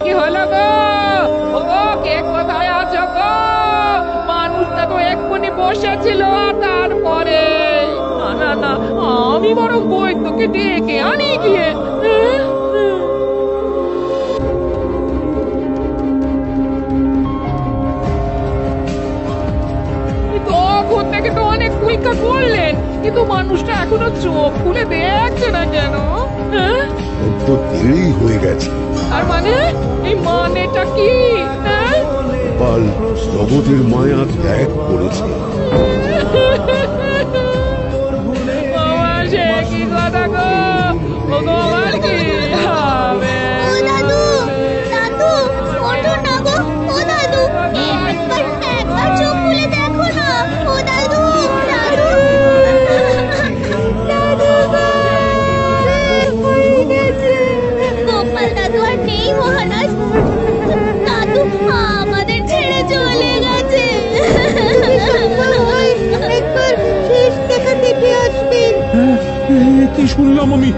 কি হলো গো? ও কে কোথায় আছো গো? মানুষটা তো এক্ষুনি বসেছিল তারপরে। না না আমি বরং বৈদ্যকে ডেকে আনি গিয়ে। থেকে তো অনেক কিন্তু মানুষটা এখনও চোখ খুলে দেখছে না কেন? তো দেরি হয়ে গেছে আর মানে এই মানেটা কি হ্যাঁ? গোপাল জগতের মায়া ত্যাগ করেছে কি কথা গো? আর নেই মহারাজ। দাদু আমাদের ছেড়ে চলে গেছে। একবার শেষ দেখা দেখে আসবেন কি শুনলাম আমি?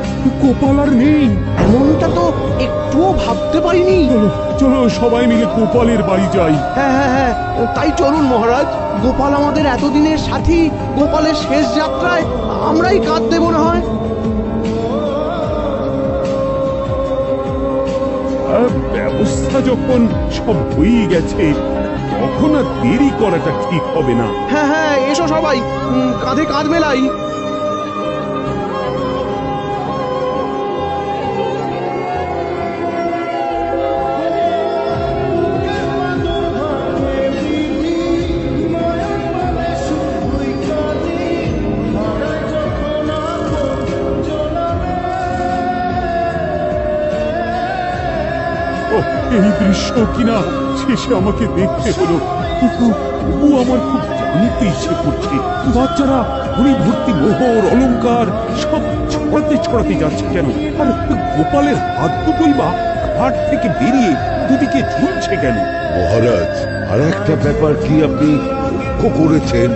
গোপাল আর নেই। এমনটা তো একটুও ভাবতে পারিনি। চলো চলো সবাই মিলে গোপালের বাড়ি যাই। হ্যাঁ হ্যাঁ হ্যাঁ তাই চলুন মহারাজ। গোপাল আমাদের এতদিনের সাথী গোপালের শেষ যাত্রায় আমরাই কাঁদ দেবো না হয় ব্যবস্থা যখন সব হয়ে গেছে, তখন আর দেরি করাটা ঠিক হবে না। হ্যাঁ হ্যাঁ এসো সবাই। কাঁধে কাঁধ মেলাই। এই দৃশ্য কিনা শেষে আমাকে দেখতে হলো। কিন্তু তবু আমার খুব জানতে ইচ্ছে করছে। বাচ্চারা ঘুড়ি ভর্তি মোহর অলংকার সব ছড়াতে ছড়াতে যাচ্ছে কেন? আর গোপালের হাত দুটোই বা ঘাট থেকে বেরিয়ে দুদিকে ঝুলছে কেন? মহারাজ আর একটা ব্যাপার কি আপনি লক্ষ্য করেছেন?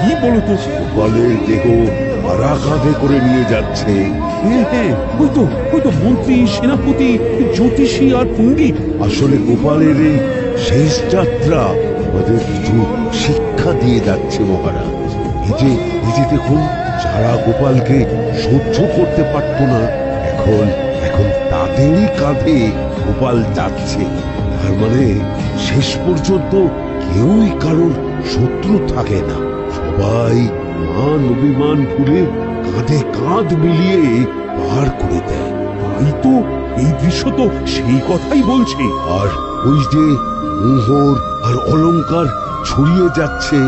কি বলতো? গোপালের দেহ কাঁধে করে নিয়ে যাচ্ছে। ওই তো ওই তো মন্ত্রী সেনাপতি জ্যোতিষী আর পণ্ডিত আসলে গোপালের এই শেষ যাত্রা আমাদের কিছু শিক্ষা দিয়ে যাচ্ছে মহারাজ। এই যে এই যে দেখুন যারা গোপালকে সহ্য করতে পারত না এখন এখন তাদেরই কাঁধে গোপাল যাচ্ছে। তার মানে শেষ পর্যন্ত কেউই কারোর শত্রু থাকে না। সবাই মান অভিমান ভুলে কাঁধে কাঁধ মিলিয়ে পার করে দেয়। তাই তো এই দৃশ্য তো সেই কথাই বলছে। আর ওই যে মোহর আর অলংকার ছড়িয়ে যাচ্ছে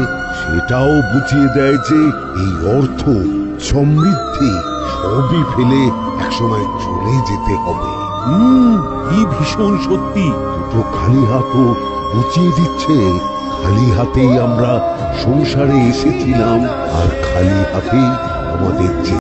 সেটাও বুঝিয়ে দেয় যে এই অর্থ সমৃদ্ধি সবই ফেলে একসময় চলে যেতে হবে। হুম কি ভীষণ সত্যি। দুটো খালি হাতও বুঝিয়ে দিচ্ছে খালি হাতেই আমরা সংসারে এসেছিলাম আর খালি হাতেই আমাদের